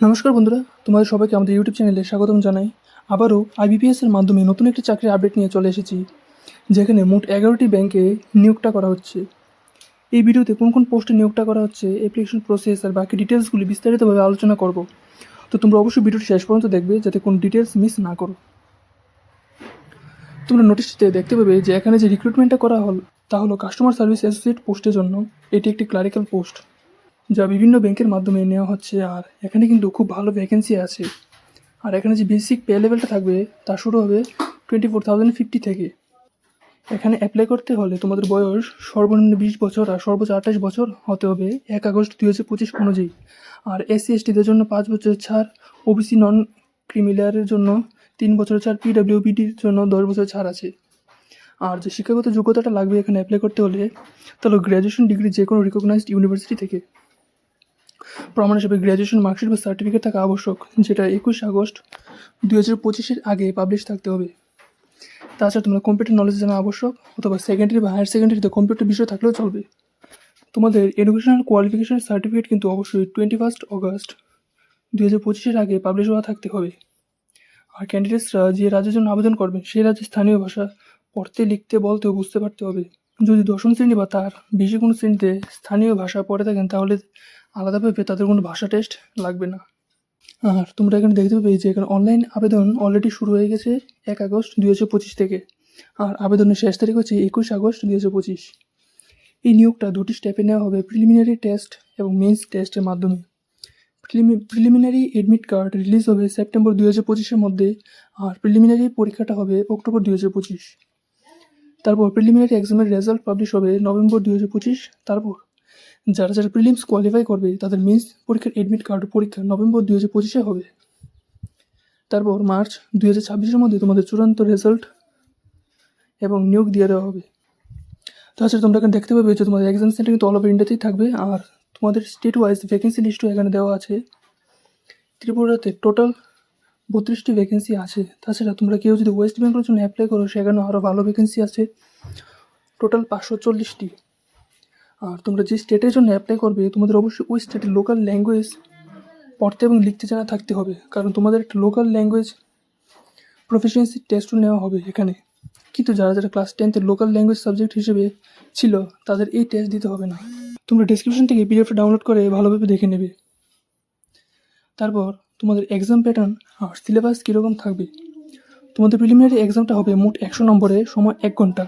নমস্কার বন্ধুরা, তোমাদের সবাইকে আমাদের ইউটিউব চ্যানেলে স্বাগতম জানাই। আবারও আইবিপিএস এর মাধ্যমে নতুন একটি চাকরির আপডেট নিয়ে চলে এসেছি, যেখানে মোট এগারোটি ব্যাংকে নিয়োগটা করা হচ্ছে। এই ভিডিওতে কোন কোন পোস্টে নিয়োগটা করা হচ্ছে অ্যাপ্লিকেশন প্রসেস আর বাকি ডিটেলসগুলি বিস্তারিতভাবে আলোচনা করব। তো তোমরা অবশ্যই ভিডিওটি শেষ পর্যন্ত দেখবে, যাতে কোনো ডিটেলস মিস না করো। তোমরা নোটিশটিতে দেখতে পাবে যে এখানে যে রিক্রুটমেন্টটা করা হল, তা হলো কাস্টমার সার্ভিস অ্যাসোসিয়েট পোস্টের জন্য। এটি একটি ক্লারিক্যাল পোস্ট যা বিভিন্ন ব্যাংকের মাধ্যমে নেওয়া হচ্ছে। আর এখানে কিন্তু খুব ভালো ভ্যাকেন্সি আছে। আর এখানে যে বেসিক পে লেভেলটা থাকবে, তা শুরু হবে টোয়েন্টি ফোর থাউজেন্ড ফিফটি থেকে। এখানে অ্যাপ্লাই করতে হলে তোমাদের বয়স সর্বনিম্ন বিশ বছর আর সর্বোচ্চ আঠাশ বছর হতে হবে এক আগস্ট দুই হাজার পঁচিশ অনুযায়ী। আর এসসি এসটিদের জন্য পাঁচ বছরের ছাড় ওবিসি নন ক্রিমিলিয়ারের জন্য তিন বছরের ছাড় পিডাব্লিউবিডির জন্য দশ বছর ছাড় আছে। আর যে শিক্ষাগত যোগ্যতাটা লাগবে এখানে অ্যাপ্লাই করতে হলে, তাহলে গ্র্যাজুয়েশন ডিগ্রি যে কোনো রিকগনাইজড ইউনিভার্সিটি থেকে। প্রমাণ হিসেবে গ্র্যাজুয়েশন মার্কশিট বা সার্টিফিকেট থাকা আবশ্যক, যেটা একুশ আগস্ট দু হাজার পঁচিশের আগে পাবলিশ থাকতে হবে। তাছাড়া তোমরা কম্পিউটার নলেজ জানা আবশ্যক, অথবা সেকেন্ডারি বা হায়ার সেকেন্ডারিতে কম্পিউটার বিষয় থাকলেও চলবে। তোমাদের এডুকেশনাল কোয়ালিফিকেশন সার্টিফিকেট কিন্তু অবশ্যই টোয়েন্টি ফার্স্ট অগস্ট দু হাজার পঁচিশের আগে পাবলিশ হওয়া থাকতে হবে। আর ক্যান্ডিডেটসরা যে রাজ্যের জন্য আবেদন করবেন সেই রাজ্যের স্থানীয় ভাষা পড়তে, লিখতে বলতে বুঝতে পারতে হবে। যদি দশম শ্রেণি বা তার বেশি কোনো শ্রেণীতে স্থানীয় ভাষা পড়ে থাকেন, তাহলে আলাদাভাবে তাদের কোনো ভাষা টেস্ট লাগবে না। আর তোমরা এখানে দেখতে পাবে যে এখানে অনলাইন আবেদন অলরেডি শুরু হয়ে গেছে এক আগস্ট দুই হাজার পঁচিশ থেকে। আর আবেদনের শেষ তারিখ হচ্ছে একুশ আগস্ট দুই হাজার পঁচিশ। এই নিয়োগটা দুটি স্টেপে নেওয়া হবে প্রিলিমিনারি টেস্ট এবং মেন্স টেস্টের মাধ্যমে। প্রিলিমিনারি এডমিট কার্ড রিলিজ হবে সেপ্টেম্বর দুই হাজার পঁচিশের মধ্যে আর প্রিলিমিনারি পরীক্ষাটা হবে অক্টোবর দুই হাজার পঁচিশ। তারপর প্রিলিমিনারি এক্সামের রেজাল্ট পাবলিশ হবে নভেম্বর দুই হাজার পঁচিশ। তারপর যারা যারা প্রিলিমস কোয়ালিফাই করবে, তাদের মেন্স পরীক্ষার এডমিট কার্ড পরীক্ষা নভেম্বর দুই হাজার পঁচিশে হবে। তারপর মার্চ দুই হাজার ছাব্বিশের মধ্যে তোমাদের চূড়ান্ত রেজাল্ট এবং নিয়োগ দিয়ে দেওয়া হবে। তাছাড়া তোমরা এখানে দেখতে পাবে যে তোমাদের এক্সাম সেন্টার কিন্তু অল ওভার ইন্ডিয়াতেই থাকবে, আর তোমাদের স্টেট ওয়াইজ ভ্যাকেন্সি লিস্টও এখানে দেওয়া আছে। ত্রিপুরাতে টোটাল বত্রিশটি ভ্যাকেন্সি আছে। তাছাড়া তোমরা কেউ যদি ওয়েস্ট বেঙ্গলের জন্য অ্যাপ্লাই করো, সেখানেও আরও ভালো ভ্যাকেন্সি আছে। টোটাল পাঁচশো চল্লিশটি। আর তোমরা যে স্টেটের জন্য অ্যাপ্লাই করবে, তোমাদের অবশ্যই ওই স্টেটের লোকাল ল্যাঙ্গুয়েজ পড়তে এবং লিখতে জানা থাকতে হবে। কারণ তোমাদের একটা লোকাল ল্যাঙ্গুয়েজ প্রফেশনসি টেস্টও নেওয়া হবে এখানে। কিন্তু যারা যারা ক্লাস টেনথের লোকাল ল্যাঙ্গুয়েজ সাবজেক্ট হিসেবে ছিল, তাদের এই টেস্ট দিতে হবে না। তোমরা ডিসক্রিপশন থেকে পিডিএফটা ডাউনলোড করে ভালোভাবে দেখে নেবে। তারপর তোমাদের এক্সাম প্যাটার্ন আর সিলেবাস কীরকম থাকবে? তোমাদের প্রিলিমিনারি এক্সামটা হবে মোট একশো নম্বরে সময় এক ঘণ্টা।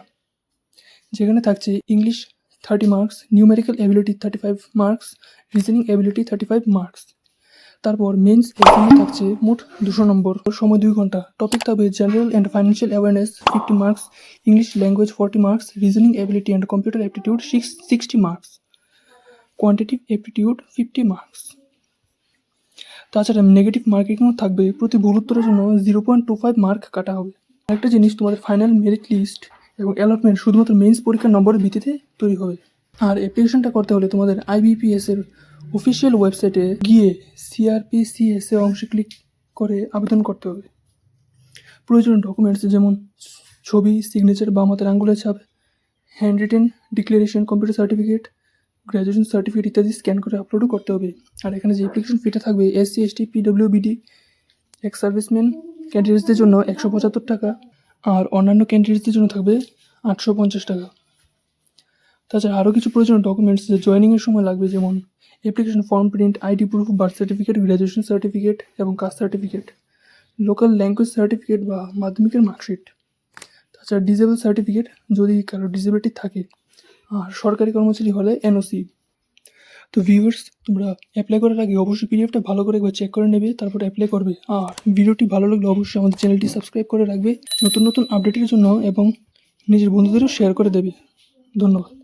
যেখানে থাকছে English thirty marks numerical ability thirty five marks reasoning ability thirty five marks তারপর মেন্স এক্সামে থাকছে মোট দুশো নম্বর। সময় দুই ঘণ্টা। টপিক থাকবে general and financial awareness fifty marks English language forty marks reasoning ability and computer aptitude six sixty marks quantitative aptitude fifty marks তাছাড়া নেগেটিভ মার্কিংও থাকবে। প্রতি ভুল উত্তরের জন্য zero point two five mark কাটা হবে। একটা জিনিস তোমাদের ফাইনাল মেরিট লিস্ট এবং অ্যালটমেন্ট শুধুমাত্র মেন্স পরীক্ষার নম্বরের ভিত্তিতে তৈরি হবে। আর অ্যাপ্লিকেশনটা করতে হলে তোমাদের আইবিপিএস এর অফিসিয়াল ওয়েবসাইটে গিয়ে সিআরপিসিএস অংশে ক্লিক করে আবেদন করতে হবে। প্রয়োজনীয় ডকুমেন্টস যেমন ছবি সিগনেচার বা আমাদের আঙ্গুলের ছাপ hand written declaration computer certificate graduation certificate ইত্যাদি স্ক্যান করে আপলোডও করতে হবে। আর এখানে যে অ্যাপ্লিকেশন ফিটা থাকবে SC ST PWBD ex serviceman ক্যান্ডিডেটসদের জন্য একশো পঁচাত্তর টাকা আর অন্যান্য ক্যান্ডিডেটসদের জন্য থাকবে আটশো পঞ্চাশ টাকা। তাছাড়া আরও কিছু প্রয়োজনীয় ডকুমেন্টস যে জয়েনিংয়ের সময় লাগবে, যেমন application form print ID proof birth certificate graduation certificate এবং caste certificate local language certificate বা মাধ্যমিকের মার্কশিট তাছাড়া ডিজেবল সার্টিফিকেট যদি কারও ডিসেবিলিটি থাকে, আর সরকারি কর্মচারী হলে এনওসি তো ভিউয়ার্স তোমরা অ্যাপ্লাই করার আগে অবশ্যই পিডিএফটা ভালো করে একবার চেক করে নেবে, তারপর অ্যাপ্লাই করবে। আর ভিডিওটি ভালো লাগলে অবশ্যই আমাদের চ্যানেলটি সাবস্ক্রাইব করে রাখবে। নতুন নতুন আপডেটের জন্য এবং নিজের বন্ধুদেরও শেয়ার করে দেবে। ধন্যবাদ।